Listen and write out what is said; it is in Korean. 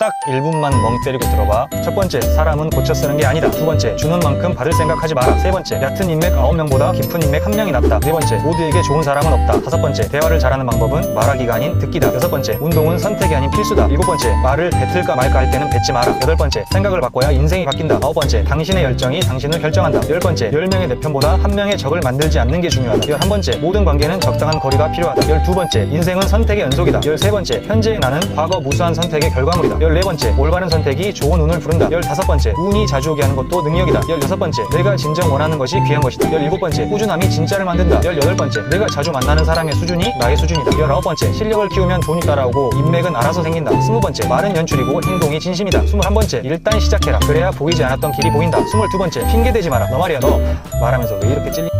딱 1분만 멍 때리고 들어봐. 첫 번째, 사람은 고쳐 쓰는 게 아니다. 두 번째, 주는 만큼 받을 생각하지 마라. 세 번째, 얕은 인맥 9명보다 깊은 인맥 1명이 낫다. 네 번째, 모두에게 좋은 사람은 없다. 다섯 번째, 대화를 잘하는 방법은 말하기가 아닌 듣기다. 여섯 번째, 운동은 선택이 아닌 필수다. 일곱 번째, 말을 뱉을까 말까 할 때는 뱉지 마라. 여덟 번째, 생각을 바꿔야 인생이 바뀐다. 아홉 번째, 당신의 열정이 당신을 결정한다. 열 번째, 열 명의 내 편보다 한 명의 적을 만들지 않는 게 중요하다. 열한 번째, 모든 관계는 적당한 거리가 필요하다. 열두 번째, 인생은 선택의 연속이다. 열세 번째, 현재의 나는 과거 무수한 선택의 결과물이다. 열네 번째, 올바른 선택이 좋은 운을 부른다. 열다섯 번째, 운이 자주 오게 하는 것도 능력이다. 열여섯 번째, 내가 진정 원하는 것이 귀한 것이다. 열일곱 번째, 꾸준함이 진짜를 만든다. 열여덟 번째, 내가 자주 만나는 사람의 수준이 나의 수준이다. 열아홉 번째, 실력을 키우면 돈이 따라오고 인맥은 알아서 생긴다. 스무 번째, 말은 연출이고 행동이 진심이다. 스물한 번째, 일단 시작해라. 그래야 보이지 않았던 길이 보인다. 스물두 번째, 핑계 대지 마라. 너 말이야 너 말하면서 왜 이렇게 찔린